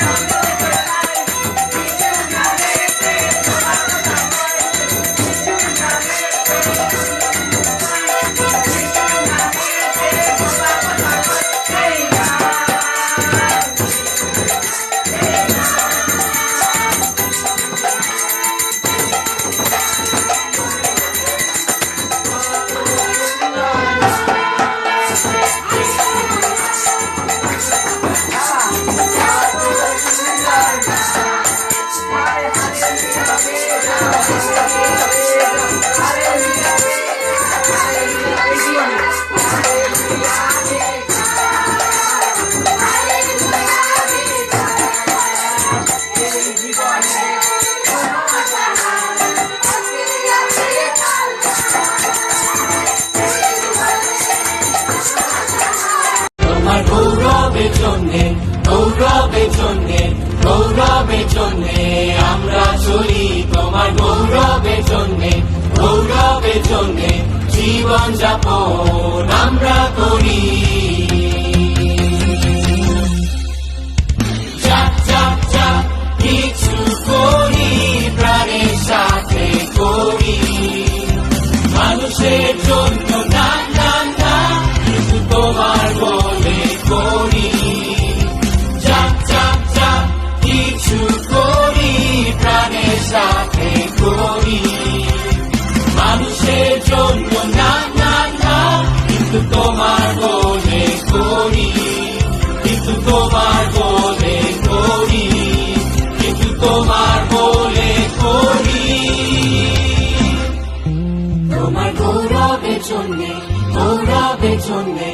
esperando. গৌরবের জন্যে গৌরবের জন্যে গৌরবের জন্যে আমরা চলি তোমার গৌরবের জন্যে গৌরবের জন্যে জীবন যাপন আমরা করি। তোমার বলে করি কিন্তু তোমার বলে করি কিন্তু তোমার বলে করি। তোমার গৌরবের জন্যে গৌরবের জন্যে